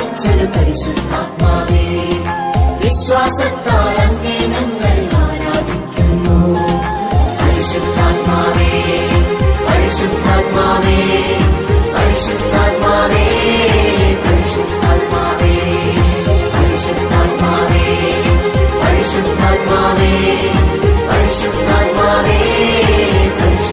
അരുളിച്ചൊരു പരിശുദ്ധാത്മാവേ വിശ്വാസത്താൽ അങ്ങേ ഞങ്ങൾ ആരാധിക്കുന്നു. പരിശുദ്ധാത്മാവേ പരിശുദ്ധാത്മാവേ പരിശുദ്ധാത്മാവേ പരിശുദ്ധാത്മാവേ പരിശുദ്ധാത്മാവേ പരിശുദ്ധാത്മാവേ പരിശുദ്ധ